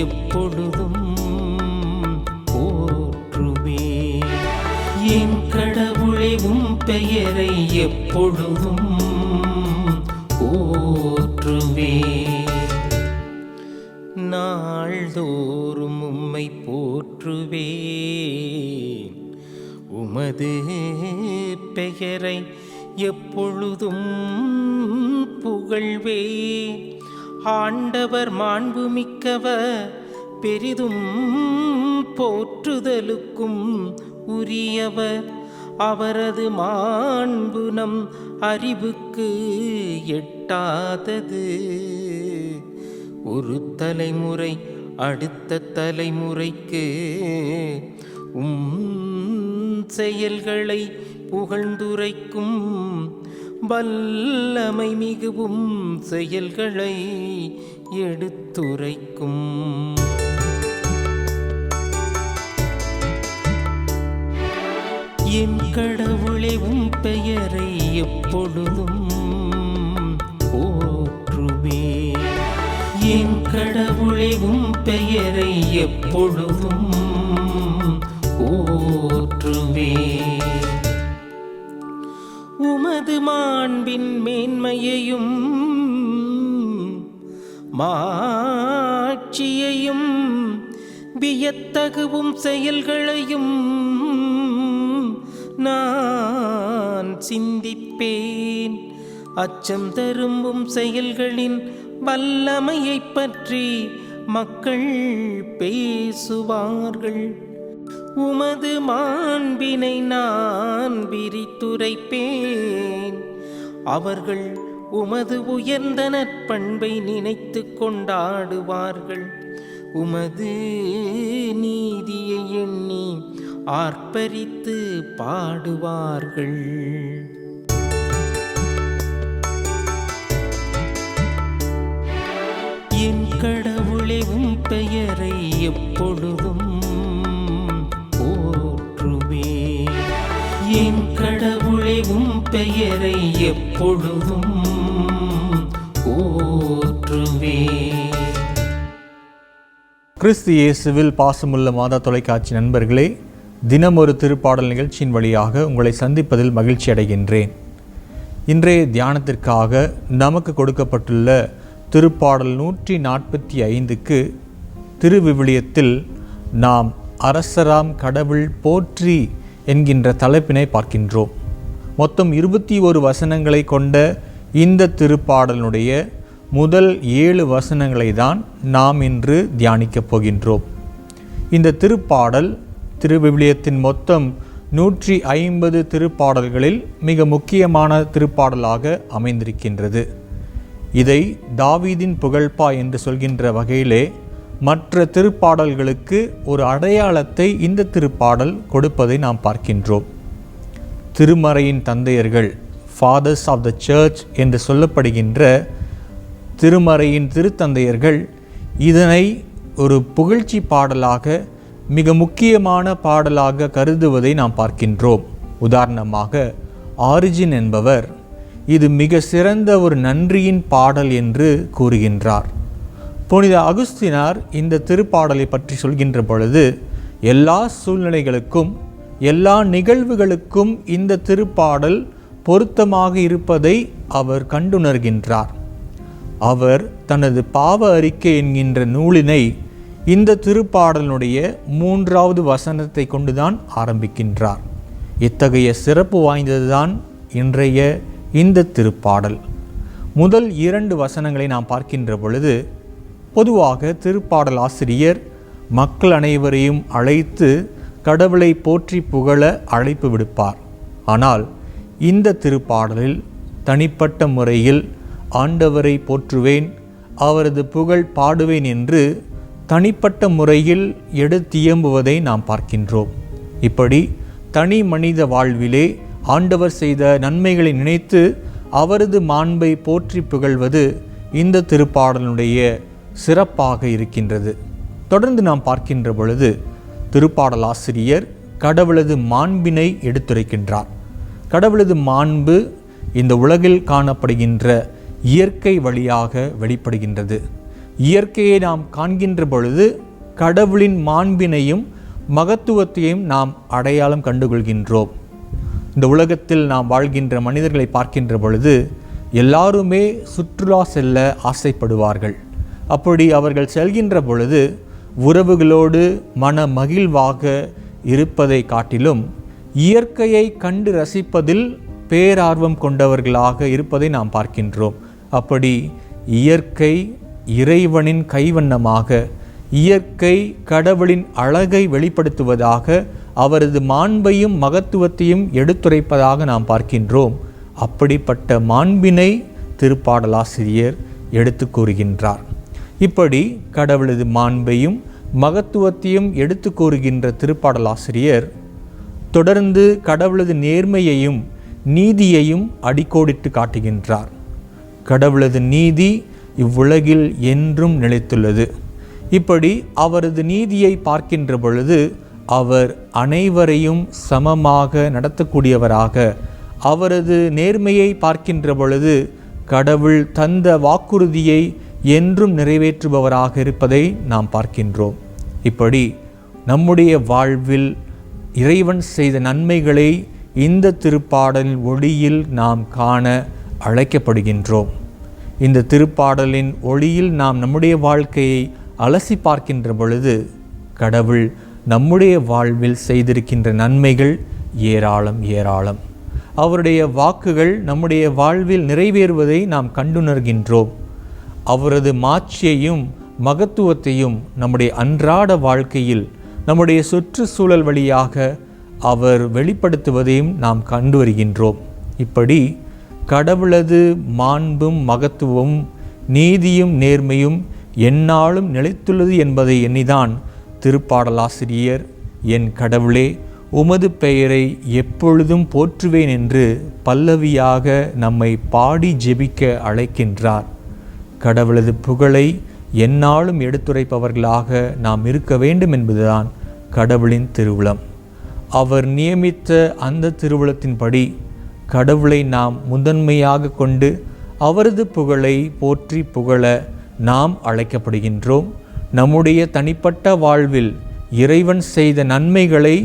எப்பொழுதும் போற்றுவே என் கடவுளே உம் பெயரை எப்பொழுதும் போற்றுவே நாள்தோறும் உம்மை போற்றுவே உமது பெயரை எப்பொழுதும் புகழ்வே ஆண்டவர் மாண்புமிக்கவர் பெரிதும் போற்றுதலுக்கும் உரியவர். அவரது மாண்பு நம் அறிவுக்கு எட்டாதது. ஒரு தலைமுறை அடுத்த தலைமுறைக்கு உம் செயல்களை புகழ்ந்துரைக்கும் வல்லமை மிகவும் செயல்களை எடுத்துரைக்கும். என் கடவுளை உம் பெயரை எப்பொழுதும் போற்றுவே. என் கடவுளை உம் பெயரை எப்பொழுதும் போற்றுவே. உமது மாண்பின் மேன்மையையும் மாட்சியையும் வியத்தகுவும் செயல்களையும் நான் சிந்திப்பேன். அச்சம் தரும்பும் செயல்களின் வல்லமையைப் பற்றி மக்கள் பேசுவார்கள். உமது மாண்பினை நான் விரித்துரைப்பேன். அவர்கள் உமது உயர்ந்த நற்பண்பை நினைத்து கொண்டாடுவார்கள். உமது நீதியை எண்ணி ஆர்ப்பரித்து பாடுவார்கள். என் கடவுளே உம் பெயரை எப்பொழுதும் கடவுளே உம் பெயரை எப்பொழுதும் போற்றுவே கிறிஸ்து இயேசுவில் பாசமுள்ள மாதா தொலைக்காட்சி நண்பர்களே தினம் ஒரு திருப்பாடல் நிகழ்ச்சியின் வழியாக உங்களை சந்திப்பதில் மகிழ்ச்சி அடைகின்றேன். இன்றைய தியானத்திற்காக நமக்கு கொடுக்கப்பட்டுள்ள திருப்பாடல் நூற்றி நாற்பத்தி ஐந்துக்கு திருவிவிலியத்தில் நாம் அரசராம் கடவுள் போற்றி என்கின்ற தலைப்பினை பார்க்கின்றோம். மொத்தம் இருபத்தி ஒரு வசனங்களை கொண்ட இந்த திருப்பாடலுடைய முதல் ஏழு வசனங்களை தான் நாம் இன்று தியானிக்கப் போகின்றோம். இந்த திருப்பாடல் திருவிவிலியத்தின் மொத்தம் நூற்றி ஐம்பது திருப்பாடல்களில் மிக முக்கியமான திருப்பாடலாக அமைந்திருக்கின்றது. இதை தாவீதின் புகழ்பா என்று சொல்கின்ற வகையிலே மற்ற திருப்பாடல்களுக்கு ஒரு அடையாளத்தை இந்த திருப்பாடல் கொடுப்பதை நாம் பார்க்கின்றோம். திருமறையின் தந்தையர்கள் ஃபாதர்ஸ் ஆஃப் த சர்ச் என்று சொல்லப்படுகின்ற திருமறையின் திருத்தந்தையர்கள் இதனை ஒரு புகழ்ச்சி பாடலாக மிக முக்கியமான பாடலாக கருதுவதை நாம் பார்க்கின்றோம். உதாரணமாக ஆரிஜின் என்பவர் இது மிக சிறந்த ஒரு நன்றியின் பாடல் என்று கூறுகின்றார். புனித அகுஸ்தினார் இந்த திருப்பாடலை பற்றி சொல்கின்ற பொழுது எல்லா சூழ்நிலைகளுக்கும் எல்லா நிகழ்வுகளுக்கும் இந்த திருப்பாடல் பொருத்தமாக இருப்பதை அவர் கண்டுணர்கின்றார். அவர் தனது பாவ அறிக்கை என்கின்ற நூலினை இந்த திருப்பாடலினுடைய மூன்றாவது வசனத்தை கொண்டுதான் ஆரம்பிக்கின்றார். இத்தகைய சிறப்பு வாய்ந்ததுதான் இன்றைய இந்த திருப்பாடல். முதல் இரண்டு வசனங்களை நாம் பார்க்கின்ற பொழுது பொதுவாக திருப்பாடல் ஆசிரியர் மக்கள் அனைவரையும் அழைத்து கடவுளை போற்றி புகழ அழைப்பு விடுப்பார். ஆனால் இந்த திருப்பாடலில் தனிப்பட்ட முறையில் ஆண்டவரை போற்றுவேன் அவரது புகழ் பாடுவேன் என்று தனிப்பட்ட முறையில் எடுத்தியம்புவதை நாம் பார்க்கின்றோம். இப்படி தனி மனித வாழ்விலே ஆண்டவர் செய்த நன்மைகளை நினைத்து அவரது மாண்பை போற்றி புகழ்வது இந்த திருப்பாடலுடைய சிறப்பாக இருக்கின்றது. தொடர்ந்து நாம் பார்க்கின்ற பொழுது திருப்பாடல் ஆசிரியர் கடவுளது மாண்பினை எடுத்துரைக்கின்றார். கடவுளது மாண்பு இந்த உலகில் காணப்படுகின்ற இயற்கை வழியாக வெளிப்படுகின்றது. இயற்கையை நாம் காண்கின்ற பொழுது கடவுளின் மாண்பினையும் மகத்துவத்தையும் நாம் அடையாளம் கண்டுகொள்கின்றோம். இந்த உலகத்தில் நாம் வாழ்கின்ற மனிதர்களை பார்க்கின்ற பொழுது எல்லாருமே சுற்றுலா செல்ல ஆசைப்படுவார்கள். அப்படி அவர்கள் செல்கின்ற பொழுது உறவுகளோடு மன மகிழ்வாக இருப்பதை காட்டிலும் இயற்கையை கண்டு ரசிப்பதில் பேரார்வம் கொண்டவர்களாக இருப்பதை நாம் பார்க்கின்றோம். அப்படி இயற்கை இறைவனின் கைவண்ணமாக இயற்கை கடவுளின் அழகை வெளிப்படுத்துவதாக அவரது மாண்பையும் மகத்துவத்தையும் எடுத்துரைப்பதாக நாம் பார்க்கின்றோம். அப்படிப்பட்ட மாண்பினை திருப்பாடலாசிரியர் எடுத்து கூறுகின்றார். இப்படி கடவுளது மாண்பையும் மகத்துவத்தையும் எடுத்து கூறுகின்ற திருப்பாடலாசிரியர் தொடர்ந்து கடவுளது நேர்மையையும் நீதியையும் அடிக்கோடிட்டு காட்டுகின்றார். கடவுளது நீதி இவ்வுலகில் என்றும் நிலைத்துள்ளது. இப்படி அவரது நீதியை பார்க்கின்ற பொழுது அவர் அனைவரையும் சமமாக நடத்தக்கூடியவராக அவரது நேர்மையை பார்க்கின்ற பொழுது கடவுள் தந்த வாக்குறுதியை என்றும் நிறைவேற்றுபவராக இருப்பதை நாம் பார்க்கின்றோம். இப்படி நம்முடைய வாழ்வில் இறைவன் செய்த நன்மைகளை இந்த திருப்பாடலின் ஒளியில் நாம் காண அழைக்கப்படுகின்றோம். இந்த திருப்பாடலின் ஒளியில் நாம் நம்முடைய வாழ்க்கையை அலசி பார்க்கின்ற பொழுது கடவுள் நம்முடைய வாழ்வில் செய்திருக்கின்ற நன்மைகள் ஏராளம் ஏராளம். அவருடைய வாக்குகள் நம்முடைய வாழ்வில் நிறைவேறுவதை நாம் கண்டுணர்கின்றோம். அவரது மாட்சியையும் மகத்துவத்தையும் நம்முடைய அன்றாட வாழ்க்கையில் நம்முடைய சுற்றுச்சூழல் வழியாக அவர் வெளிப்படுத்துவதையும் நாம் கண்டு வருகின்றோம். இப்படி கடவுளது மாண்பும் மகத்துவம் நீதியும் நேர்மையும் எந்நாளும் நிலைத்துள்ளது என்பதை எண்ணிதான் திருப்பாடலாசிரியர் என் கடவுளே உமது பெயரை எப்பொழுதும் போற்றுவேன் என்று பல்லவியாக நம்மை பாடி ஜெபிக்க அழைக்கின்றார். கடவுளது புகழை எந்நாளும் எடுத்துரைப்பவர்களாக நாம் இருக்க வேண்டும் என்பதுதான் கடவுளின் திருவுளம். அவர் நியமித்த அந்த திருவுளத்தின்படி கடவுளை நாம் முதன்மையாக கொண்டு அவரது புகழை போற்றி புகழ நாம் அழைக்கப்படுகின்றோம். நம்முடைய தனிப்பட்ட வாழ்வில் இறைவன் செய்த நன்மைகளை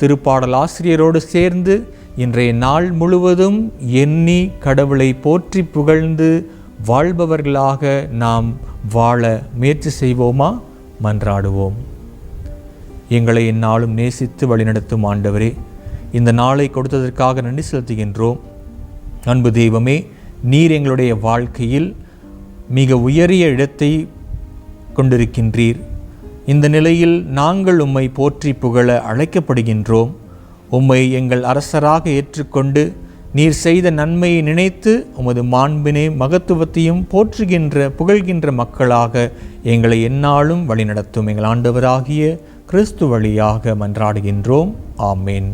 திருப்பாடல் ஆசிரியரோடு சேர்ந்து இன்றைய நாள் முழுவதும் எண்ணி கடவுளை போற்றி புகழ்ந்து வாழ்பவர்களாக நாம் வாழ முயற்சி செய்வோமா? மன்றாடுவோம். எங்களை இந்நாளும் நேசித்து வழிநடத்தும் ஆண்டவரே இந்த நாளை கொடுத்ததற்காக நன்றி செலுத்துகின்றோம். அன்பு தெய்வமே நீர் எங்களுடைய வாழ்க்கையில் மிக உயரிய இடத்தை கொண்டிருக்கின்றீர். இந்த நிலையில் நாங்கள் உம்மை போற்றி புகழ அழைக்கப்படுகின்றோம். உம்மை எங்கள் அரசராக ஏற்றுக்கொண்டு நீர் செய்த நன்மையை நினைத்து உமது மாண்பினை மகத்துவத்தையும் போற்றுகின்ற புகழ்கின்ற மக்களாக எங்களை எந்நாளும் வழிநடத்தும் எங்கள் ஆண்டவராகிய கிறிஸ்து வழியாக மன்றாடுகின்றோம். ஆமேன்.